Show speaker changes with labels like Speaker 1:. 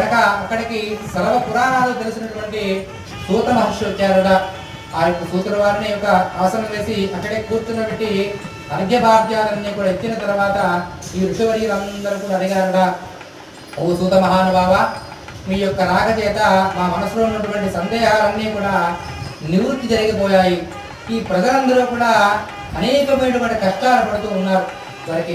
Speaker 1: అనగా అక్కడికి సర్వ పురాణాలు తెలిసినటువంటి సూత మహర్షి వచ్చారు ఆ యొక్క సూతుల వారిని యొక్క ఆసనం వేసి అక్కడే కూర్చున్నబెట్టి అర్ఘ్యభాగ్యాలన్నీ కూడా ఎత్తిన తర్వాత ఈ ఋషివర్యులందరూ కూడా అడిగారుట ఓ సూత మహానుభావ మీ యొక్క రాక చేత మా మనసులో ఉన్నటువంటి సందేహాలన్నీ కూడా నివృత్తి జరిగిపోయాయి. ఈ ప్రజలందరూ కూడా అనేకమైనటువంటి కష్టాలు పడుతూ ఉన్నారు. వారికి